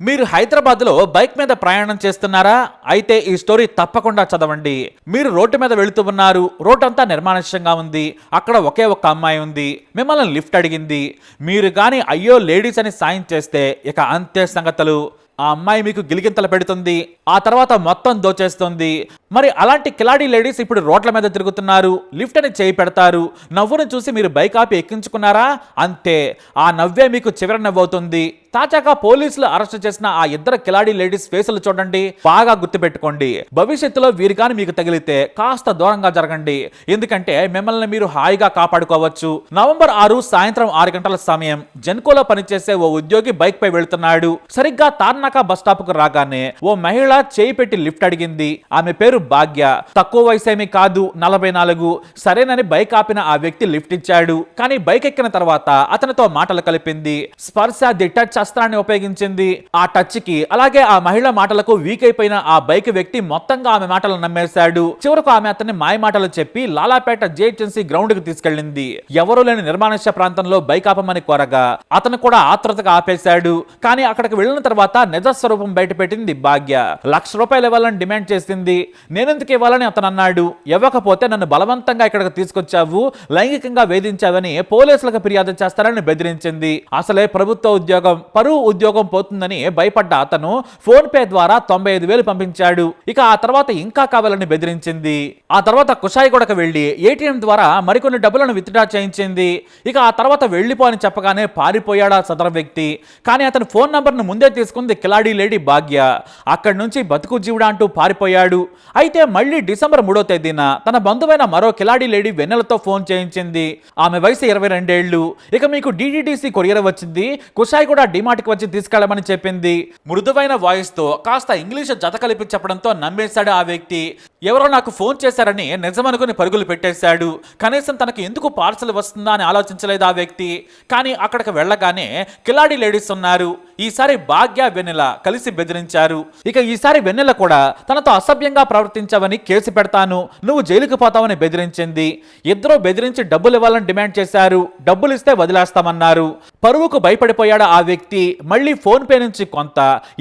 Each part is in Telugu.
మీరు హైదరాబాద్లో బైక్ మీద ప్రయాణం చేస్తున్నారా? అయితే ఈ స్టోరీ తప్పకుండా చదవండి. మీరు రోడ్డు మీద వెళుతూ ఉన్నారు. రోడ్ అంతా నిర్మానుష్యంగా ఉంది. అక్కడ ఒకే ఒక్క అమ్మాయి ఉంది. మిమ్మల్ని లిఫ్ట్ అడిగింది. మీరు కానీ అయ్యో లేడీస్ అని సాయం చేస్తే ఇక అంతే సంగతులు. ఆ అమ్మాయి మీకు గిలిగింతలు పెడుతుంది. ఆ తర్వాత మొత్తం దోచేస్తుంది. మరి అలాంటి కిలాడీ లేడీస్ ఇప్పుడు రోడ్ల మీద తిరుగుతున్నారు లిఫ్ట్ అని చేయి పెడతారు నవ్వును చూసి మీరు బైక్ ఆపి ఎక్కించుకున్నారా? అంతే. ఆ నవ్వే మీకు చివరి నవ్వవుతుంది. తాజాగా పోలీసులు అరెస్ట్ చేసిన ఆ ఇద్దరు కిలాడీ లేడీస్ ఫేసులు చూడండి. బాగా గుర్తుపెట్టుకోండి. భవిష్యత్తులో వీరు కానీ మీకు తగిలితే కాస్త దూరంగా జరగండి. ఎందుకంటే మిమ్మల్ని మీరు హాయిగా కాపాడుకోవచ్చు. నవంబర్ ఆరు సాయంత్రం ఆరు గంటల సమయం జెన్కోలో పనిచేసే ఓ ఉద్యోగి బైక్ పై వెళ్తున్నాడు. సరిగ్గా తార్నాక బస్ స్టాప్కు రాగానే ఓ మహిళ చేయి పెట్టి లిఫ్ట్ అడిగింది. ఆమె పేరు భాగ్య. తక్కువ వయసేమీ కాదు నలభై నాలుగు. సరేనని బైక్ ఆపిన ఆ వ్యక్తి లిఫ్ట్ ఇచ్చాడు. కానీ బైక్ ఎక్కిన తర్వాత అతనితో మాటలు కలిపింది. స్పర్శ ది టచ్ అస్త్రాన్ని ఉపయోగించింది. ఆ టచ్కి అలాగే ఆ మహిళ మాటలకు వీక్ అయిపోయిన ఆ బైక్ వ్యక్తి మొత్తంగా ఆమె మాటలు నమ్మేశాడు. చివరకు ఆమె అతన్ని మాయ మాటలు చెప్పి లాలాపేట జేహెచ్ఎన్సీ గ్రౌండ్కి తీసుకెళ్ళింది. ఎవరూ లేని నిర్మానుష్య ప్రాంతంలో బైక్ ఆపమని కోరగా అతను కూడా ఆత్రుతగా ఆపేశాడు. కానీ అక్కడికి వెళ్ళిన తర్వాత నిజ స్వరూపం బయటపెట్టింది భాగ్య. లక్ష రూపాయలు ఇవ్వాలని డిమాండ్ చేసింది. నేనెందుకు ఇవ్వాలని అతను అన్నాడు? ఇవ్వకపోతే నన్ను బలవంతంగా ఇక్కడికి తీసుకొచ్చావు లైంగికంగా వేధించావని పోలీసులకు ఫిర్యాదు చేస్తారని బెదిరించింది. అసలే ప్రభుత్వ ఉద్యోగం పరువు ఉద్యోగం పోతుందని భయపడ్డ అతను ఫోన్ పే ద్వారా తొంభై ఐదు వేలు పంపించాడు. ఇక ఆ తర్వాత ఇంకా కావాలని బెదిరించింది. ఆ తర్వాత కుషాయిగూడకు వెళ్ళి ఏటీఎం ద్వారా మరికొన్ని డబ్బులను విత్డ్రా చేయించింది. ఇక ఆ తర్వాత వెళ్ళిపో అని చెప్పగానే ఆ సదర వ్యక్తి. కానీ అతని ఫోన్ నంబర్ను ముందే తీసుకుంది కిలాడీ లేడీ భాగ్య. అక్కడి నుంచి బతుకు జీవుడా అంటూ పారిపోయాడు. అయితే మళ్ళీ డిసెంబర్ మూడో తేదీన తన బంధువైన మరో కిలాడి లేడీ వెన్నెలతో ఫోన్ చేయించింది. ఆమె వయసు ఇరవై రెండేళ్ళు ఇక మీకు డిడిడిసి కొరియర్ వచ్చింది. కుషాయి కూడా డిమార్ట్కి వచ్చి తీసుకెళ్ళమని చెప్పింది. మృదువైన వాయిస్తో కాస్త ఇంగ్లీష్ జత కలిపి చెప్పడంతో నమ్మేశాడు ఆ వ్యక్తి. ఎవరో నాకు ఫోన్ చేశారని నిజమనుకుని పరుగులు పెట్టేశాడు. కనీసం తనకు ఎందుకు పార్సల్ వస్తుందా అని ఆలోచించలేదు ఆ వ్యక్తి. కానీ అక్కడికి వెళ్ళగానే కిలాడి లేడీస్ ఉన్నారు. ఈసారి భాగ్య వెన్నెల కలిసి బెదిరించారు. ఇక ఈసారి వెన్నెల కూడా తనతో అసభ్యంగా ప్రవర్తించావని కేసు పెడతాను. నువ్వు జైలుకు పోతావని బెదిరించింది. ఇద్దరూ బెదిరించి డబ్బులు ఇవ్వాలని డిమాండ్ చేశారు. డబ్బులు ఇస్తే వదిలేస్తామన్నారు. పరువుకు భయపడిపోయాడు ఆ వ్యక్తి. మళ్ళీ ఫోన్ పే నుంచి కొంత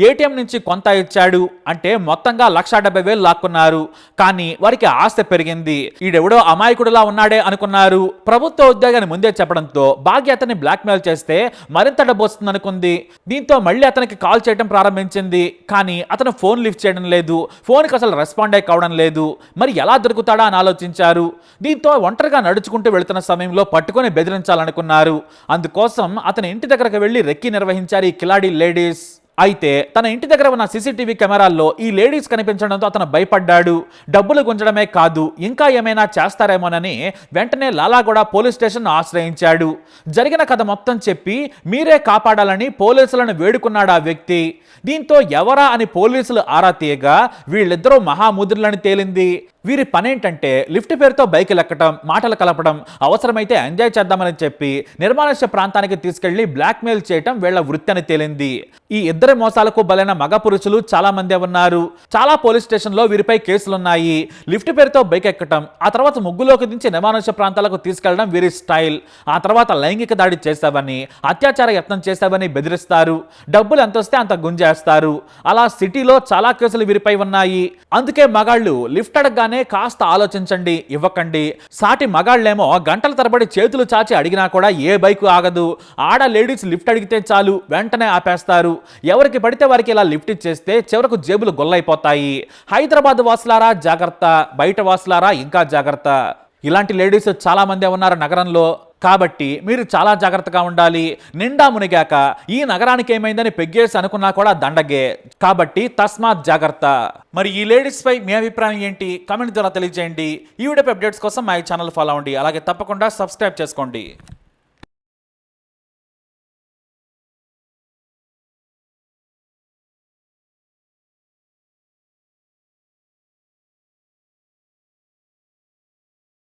ఏటీఎం నుంచి కొంత ఇచ్చాడు. అంటే మొత్తంగా లక్ష డెబ్బై వేలు లాక్కున్నారు. కానీ వారికి ఆశ పెరిగింది. ఈడెవడో అమాయకుడులా ఉన్నాడే అనుకున్నారు. ప్రభుత్వ ఉద్యోగాన్ని ముందే చెప్పడంతో భాగ్య అతన్ని బ్లాక్మెయిల్ చేస్తే మరింత డబ్బు వస్తుంది అనుకుంది దీంతో మళ్ళీ అతనికి కాల్ చేయడం ప్రారంభించింది. కానీ అతను ఫోన్ లిఫ్ట్ చేయడం లేదు. ఫోన్కి అసలు రెస్పాండ్ అయి కావడం లేదు. మరి ఎలా దొరుకుతాడా అని ఆలోచించారు. దీంతో ఒంటరిగా నడుచుకుంటూ వెళుతున్న సమయంలో పట్టుకొని బెదిరించాలనుకున్నారు. అందుకోసం అతని ఇంటి దగ్గరకు వెళ్ళి రెక్కి నిర్వహించారు ఈ కిలాడి లేడీస్. అయితే తన ఇంటి దగ్గర ఉన్న సీసీటీవీ కెమెరాల్లో ఈ లేడీస్ కనిపించడంతో అతను భయపడ్డాడు. డబ్బులు గుంజడమే కాదు ఇంకా ఏమైనా చేస్తారేమోనని వెంటనే లాలాగూడ పోలీస్ స్టేషన్ ఆశ్రయించాడు. జరిగిన కథ మొత్తం చెప్పి మీరే కాపాడాలని పోలీసులను వేడుకున్నాడు ఆ వ్యక్తి. దీంతో ఎవరా అని పోలీసులు ఆరా తీయగా వీళ్ళిద్దరూ మహాముద్రులని తేలింది. వీరి పనేంటంటే లిఫ్ట్ పేరుతో బైకులు ఎక్కడం మాటలు కలపడం అవసరమైతే ఎంజాయ్ చేద్దామని చెప్పి నిర్మానుష్య ప్రాంతానికి తీసుకెళ్ళి బ్లాక్మెయిల్ చేయటం వీళ్ళ వృత్తి అని తేలింది. ఈ ఇద్దరి మోసాలకు బలైన మగ పురుషులు చాలా మందే ఉన్నారు. చాలా పోలీస్ స్టేషన్లో వీరిపై కేసులున్నాయి. లిఫ్ట్ పేరుతో బైక్ ఎక్కటం ఆ తర్వాత ముగ్గులోకి దించి నిర్మానుష్య ప్రాంతాలకు తీసుకెళ్ళడం వీరి స్టైల్. ఆ తర్వాత లైంగిక దాడి చేశావని అత్యాచార యత్నం చేశావని బెదిరిస్తారు. డబ్బులు ఎంత వస్తే అంత గుంజేస్తారు. అలా సిటీలో చాలా కేసులు వీరిపై ఉన్నాయి. అందుకే మగాళ్ళు లిఫ్ట్ అడగగానే కాస్త ఆలోచించండి ఇవ్వకండి. సాటి మగాళ్ళేమో గంటల తరబడి చేతులు చాచి అడిగినా కూడా ఏ బైకు ఆగదు. ఆడ లేడీస్ లిఫ్ట్ అడిగితే చాలు వెంటనే ఆపేస్తారు. ఎవరికి పడితే వారికి ఇలా లిఫ్ట్ ఇచ్చేస్తే చివరకు జేబులు గొల్లైపోతాయి. హైదరాబాద్ వాసులారా జాగ్రత్త. బయట వాసులారా ఇంకా జాగ్రత్త. ఇలాంటి లేడీస్ చాలామంది ఉన్నారు నగరంలో. కాబట్టి మీరు చాలా జాగ్రత్తగా ఉండాలి. నిండా మునిగాక ఈ నగరానికి ఏమైందని పెగ్గేసి అనుకున్నా కూడా దండగే. కాబట్టి తస్మాత్ జాగ్రత్త. మరి ఈ లేడీస్పై మీ అభిప్రాయం ఏంటి? కామెంట్ ద్వారా తెలియజేయండి. ఈ వీడియో అప్డేట్స్ కోసం మా ఛానల్ ఫాలో అవ్వండి. అలాగే తప్పకుండా సబ్స్క్రైబ్ చేసుకోండి.